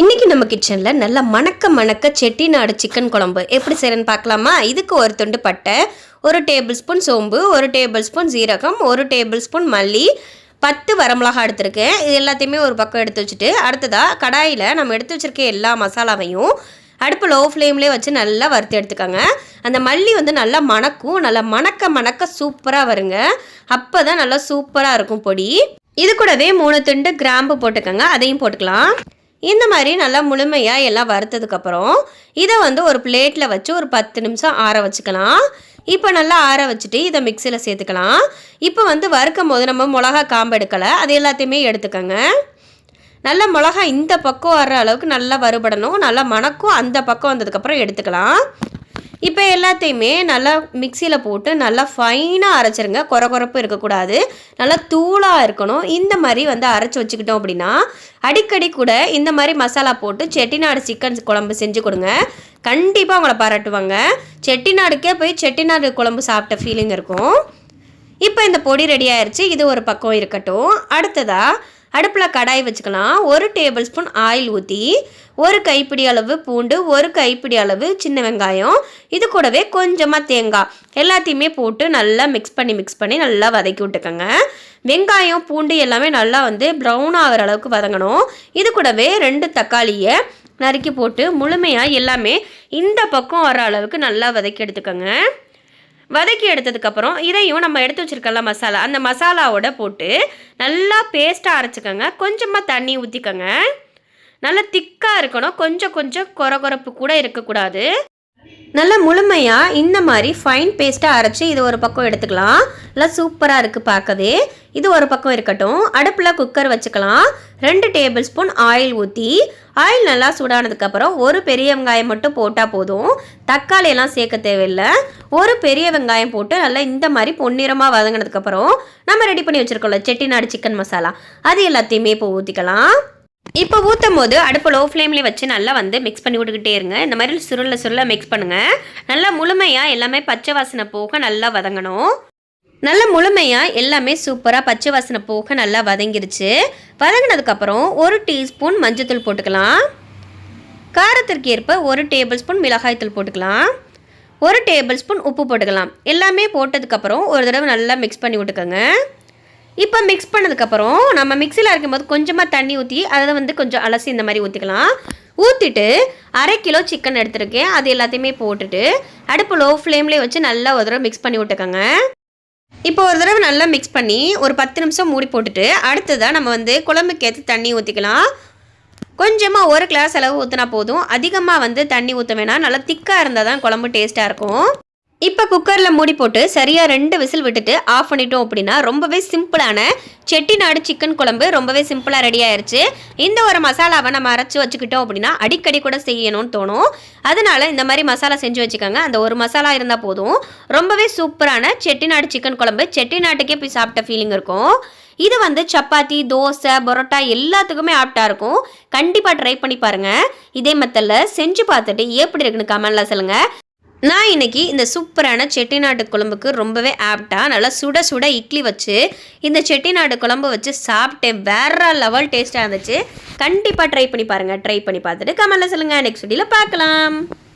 இன்னைக்கு நம்ம கிச்சனில் நல்ல மணக்க மணக்க செட்டிநாடு சிக்கன் குழம்பு. எப்படி செய்யறேன்னு பார்க்கலாமா? இதுக்கு ஒரு துண்டு பட்டை ஒரு டேபிள் ஸ்பூன் சோம்பு ஒரு டேபிள் ஸ்பூன் ஜீரகம் ஒரு டேபிள் ஸ்பூன் மல்லி பத்து வரமிளகா எடுத்திருக்கேன். இது எல்லாத்தையுமே ஒரு பக்கம் எடுத்து வச்சுட்டு அடுத்ததாக கடாயில் நம்ம எடுத்து வச்சுருக்க எல்லா மசாலாவையும் அடுப்பு லோ ஃப்ளேம்லேயே வச்சு நல்லா வறுத்து எடுத்துக்கோங்க. அந்த மல்லி வந்து நல்லா மணக்கும் நல்லா மணக்க மணக்க சூப்பராக வருங்க. அப்போ தான் நல்லா சூப்பராக இருக்கும் பொடி. இது கூடவே மூணு துண்டு கிராம்பு போட்டுக்கோங்க. அதையும் போட்டுக்கலாம். இந்த மாதிரி நல்லா முழுமையாக எல்லாம் வறுத்ததுக்கப்புறம் இதை வந்து ஒரு பிளேட்டில் வச்சு ஒரு பத்து நிமிஷம் ஆற வச்சுக்கலாம். இப்போ நல்லா ஆற வச்சுட்டு இதை மிக்சியில் சேர்த்துக்கலாம். இப்போ வந்து வறுக்கும் போது நம்ம மிளகா காம்பு எடுக்கலை அது எல்லாத்தையுமே எடுத்துக்கோங்க. நல்லா மிளகா இந்த பக்கம் வர்ற அளவுக்கு நல்லா வறுபடணும் நல்லா மணக்கும் அந்த பக்கம் வந்ததுக்கப்புறம் எடுத்துக்கலாம். இப்போ எல்லாத்தையுமே நல்லா மிக்சியில் போட்டு நல்லா ஃபைனாக அரைச்சிருங்க. குறை குறப்பு இருக்கக்கூடாது. நல்லா தூளாக இருக்கணும். இந்த மாதிரி வந்து அரைச்சி வச்சுக்கிட்டோம் அப்படின்னா அடிக்கடி கூட இந்த மாதிரி மசாலா போட்டு செட்டிநாடு சிக்கன் குழம்பு செஞ்சு கொடுங்க. கண்டிப்பாக உங்களை பாராட்டுவாங்க. செட்டிநாடுக்கே போய் செட்டிநாடு குழம்பு சாப்பிட்ட ஃபீலிங் இருக்கும். இப்போ இந்த பொடி ரெடி ஆயிடுச்சு இது ஒரு பக்கம் இருக்கட்டும். அடுத்ததாக அடுப்பில் கடாய் வச்சுக்கலாம். ஒரு டேபிள் ஸ்பூன் ஆயில் ஊற்றி ஒரு கைப்பிடி அளவு பூண்டு ஒரு கைப்பிடி அளவு சின்ன வெங்காயம் இது கூடவே கொஞ்சமாக தேங்காய். எல்லாத்தையுமே போட்டு நல்லா மிக்ஸ் பண்ணி மிக்ஸ் பண்ணி நல்லா வதக்கி விட்டுக்கோங்க. வெங்காயம் பூண்டு எல்லாமே நல்லா வந்து ப்ரௌன் ஆகிற அளவுக்கு வதங்கணும். இது கூடவே ரெண்டு தக்காளியை நறுக்கி போட்டு முழுமையாக எல்லாமே இந்த பக்கம் வர அளவுக்கு நல்லா வதக்கி எடுத்துக்கோங்க. வதக்கி எடுத்ததுக்கப்புறம் இதையும் நம்ம எடுத்து வச்சுருக்கல மசாலா அந்த மசாலாவோட போட்டு நல்லா பேஸ்ட்டாக அரைச்சிக்கோங்க. கொஞ்சமாக தண்ணி ஊற்றிக்கோங்க நல்லா திக்காக இருக்கணும். கொஞ்சம் கொஞ்சம் கொர கொரப்பு கூட இருக்கக்கூடாது. நல்லா முழுமையாக இந்த மாதிரி ஃபைன் பேஸ்ட்டாக அரைச்சி இது ஒரு பக்கம் எடுத்துக்கலாம். நல்லா சூப்பராக இருக்குது பார்க்கவே. இது ஒரு பக்கம் இருக்கட்டும். அடுப்பில் குக்கர் வச்சுக்கலாம். ரெண்டு டேபிள் ஸ்பூன் ஆயில் ஊற்றி ஆயில் நல்லா சூடானதுக்கப்புறம் ஒரு பெரிய வெங்காயம் மட்டும் போட்டால் போதும். தக்காளியெல்லாம் சேர்க்க தேவையில்லை. ஒரு பெரிய வெங்காயம் போட்டு நல்லா இந்த மாதிரி பொன்னிறமாக வதங்கினதுக்கப்புறம் நம்ம ரெடி பண்ணி வச்சுருக்கோம்ல செட்டிநாடு சிக்கன் மசாலா அது எல்லாத்தையுமே இப்போ ஊற்றிக்கலாம் இப்போ ஊற்றும் போது அடுப்பு லோ ஃப்ளேம்லேயே வச்சு நல்லா வந்து மிக்ஸ் பண்ணி விட்டுக்கிட்டே இருங்க. இந்த மாதிரி சுருள சுருள மிக்ஸ் பண்ணுங்கள் நல்லா முழுமையாக எல்லாமே பச்சை வாசனை போக நல்லா வதங்கணும். நல்ல முழுமையாக எல்லாமே சூப்பராக பச்சை வாசனை போக நல்லா வதங்கிருச்சு. வதங்கினதுக்கப்புறம் ஒரு டீஸ்பூன் மஞ்சத்தூள் போட்டுக்கலாம். காரத்திற்கு ஏற்ப ஒரு டேபிள் ஸ்பூன் மிளகாய்த்தூள் போட்டுக்கலாம். ஒரு டேபிள் ஸ்பூன் உப்பு போட்டுக்கலாம். எல்லாமே போட்டதுக்கப்புறம் ஒரு தடவை நல்லா மிக்ஸ் பண்ணி விட்டுக்கோங்க. இப்போ மிக்ஸ் பண்ணதுக்கப்புறம் நம்ம மிக்சியில் அரைக்கும்போது கொஞ்சமாக தண்ணி ஊற்றி அதை வந்து கொஞ்சம் அலசி இந்த மாதிரி ஊற்றிக்கலாம் ஊற்றிட்டு அரை கிலோ சிக்கன் எடுத்துருக்கேன். அது எல்லாத்தையுமே போட்டுட்டு அடுப்பு லோ ஃப்ளேம்லேயே வச்சு நல்லா ஒரு தடவை மிக்ஸ் பண்ணி விட்டுக்கோங்க. இப்போ ஒரு தடவை நல்லா மிக்ஸ் பண்ணி ஒரு பத்து நிமிஷம் மூடி போட்டுட்டு அடுத்ததாக நம்ம வந்து குழம்புக்கு ஏற்ற தண்ணி ஊற்றிக்கலாம் கொஞ்சமாக ஒரு கிளாஸ் அளவு ஊற்றினா போதும். அதிகமாக வந்து தண்ணி ஊற்ற வேணாம். நல்லா திக்காக இருந்தால் தான் குழம்பு டேஸ்ட்டாக இருக்கும். இப்போ குக்கரில் மூடி போட்டு சரியாக ரெண்டு விசில் விட்டுட்டு ஆஃப் பண்ணிட்டோம் அப்படின்னா ரொம்பவே சிம்பிளான செட்டிநாடு சிக்கன் குழம்பு ரொம்பவே சிம்பிளாக ரெடி ஆயிடுச்சு இந்த ஒரு மசாலாவை நம்ம அரைச்சி வச்சுக்கிட்டோம் அப்படின்னா அடிக்கடி கூட செய்யணும்னு தோணும். அதனால இந்த மாதிரி மசாலா செஞ்சு வச்சுக்கோங்க. அந்த ஒரு மசாலா இருந்தால் போதும். ரொம்பவே சூப்பரான செட்டிநாடு சிக்கன் குழம்பு. செட்டிநாட்டுக்கே போய் சாப்பிட்ட ஃபீலிங் இருக்கும். இது வந்து சப்பாத்தி தோசை பரோட்டா எல்லாத்துக்குமே ஆப்டாக இருக்கும். கண்டிப்பாக ட்ரை பண்ணி பாருங்கள் இதே மெத்தடில் செஞ்சு பார்த்துட்டு எப்படி இருக்குன்னு கமெண்ட்ல சொல்லுங்கள் நான் இன்னைக்கு இந்த சூப்பரான செட்டிநாடு குழம்புக்கு ரொம்பவே ஆப்டாக நல்லா சுட சுட இட்லி வச்சு இந்த செட்டிநாடு குழம்பு வச்சு சாப்பிட்டேன். வேற லெவல் டேஸ்ட்டாக இருந்துச்சு. கண்டிப்பாக ட்ரை பண்ணி பாருங்கள் ட்ரை பண்ணி பார்த்துட்டு கமெண்டில் சொல்லுங்கள் நெக்ஸ்ட் வீடியோவில் பார்க்கலாம்.